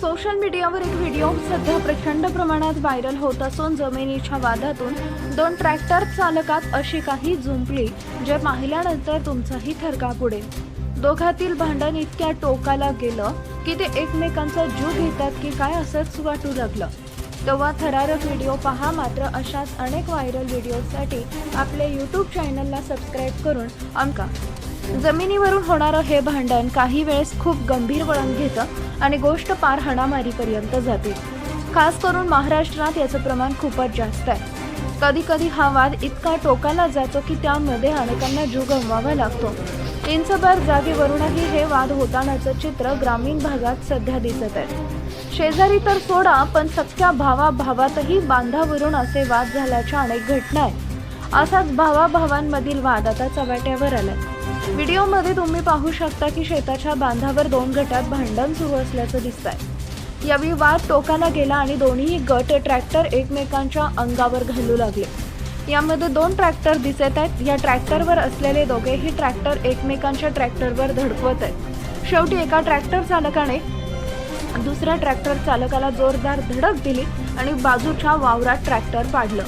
Social मीडियावर एक video सध्या प्रचंड प्रमाणात व्हायरल होत असून जमिनीच्या वादातून दोन ट्रॅक्टर चालकात अशी काही झुंपली जे पाहिल्यानंतर तुमचाही थरकाप उडेल. दोघातील भांडण इतक्या टोकाला गेलं की ते एकमेकांचा जीव घेतात की काय असंच वाटू लागलं. तेव्हा थरारक व्हिडिओ पहा मात्र अशाच अनेक व्हायरल व्हिडिओसाठी आपले यूट्यूब चॅनलला सबस्क्राईब करून आमका जमिनीवरून होणारं हे भांडण काही वेळेस खूप गंभीर वळण घेतं आणि गोष्ट पार हाणामारीपर्यंत जाते. खास करून महाराष्ट्रात याचं प्रमाण खूपच जास्त आहे. कधी कधी हा वाद इतका टोकाला जातो की त्यामध्ये अनेकांना जीव गमवावा लागतो. इंचभर जागेवरूनही हे वाद होतानाचं चित्र ग्रामीण भागात सध्या दिसत आहे. शेजारी तर सोडा पण सख्या भावाभावातही बांधावरून असे वाद झाल्याच्या अनेक घटना आहेत. असाच भावाभावांमधील वाद आता चव्हाट्यावर आलाय. व्हिडिओमध्ये तुम्ही पाहू शकता की शेताच्या बांधावर दोन गटात भांडण सुरू असल्याचं दिसतंय. यावेळी वाद टोकाला गेला आणि दोन्ही गट ट्रॅक्टर एकमेकांच्या अंगावर घालू लागले. यामध्ये दोन ट्रॅक्टर दिसत आहेत. या ट्रॅक्टरवर असलेले दोघेही ट्रॅक्टर एकमेकांच्या ट्रॅक्टरवर धडकवत आहेत. शेवटी एका ट्रॅक्टर चालकाने दुसऱ्या ट्रॅक्टर चालकाला जोरदार धडक दिली आणि बाजूच्या वावरात ट्रॅक्टर पाडलं.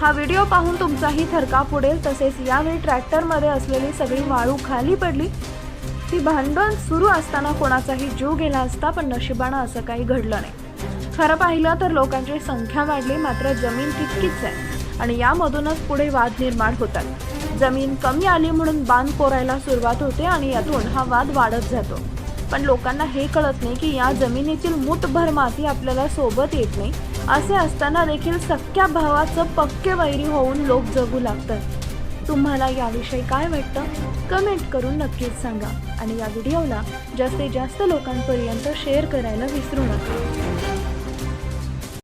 हा व्हिडिओ पाहून तुमचाही थरकाप उडेल तसेच यावेळी ट्रॅक्टरमध्ये असलेली सगळी वाळू खाली पडली. ती भांडण सुरू असताना कोणाचाही जीव गेला असता पण नशिबानं असं काही घडलं नाही. खरं पाहिलं तर लोकांची संख्या वाढली मात्र जमीन तितकीच आहे. आणि यामधूनच पुढे वाद निर्माण होतात. जमीन कमी आली म्हणून बांध कोरायला सुरुवात होते आणि यातून हा वाद वाढत जातो. पण लोकांना हे कळत नाही की या जमिनीतील मूठभर माती आपल्याला सोबत येत नाही. असे असताना देखील सख्या भावाचं पक्के वैरी होऊन लोक जगू लागतात. तुम्हाला याविषयी काय वाटतं? कमेंट करून नक्कीच सांगा. आणि या व्हिडिओला जास्तीत जास्त लोकांपर्यंत शेअर करायला विसरू नका.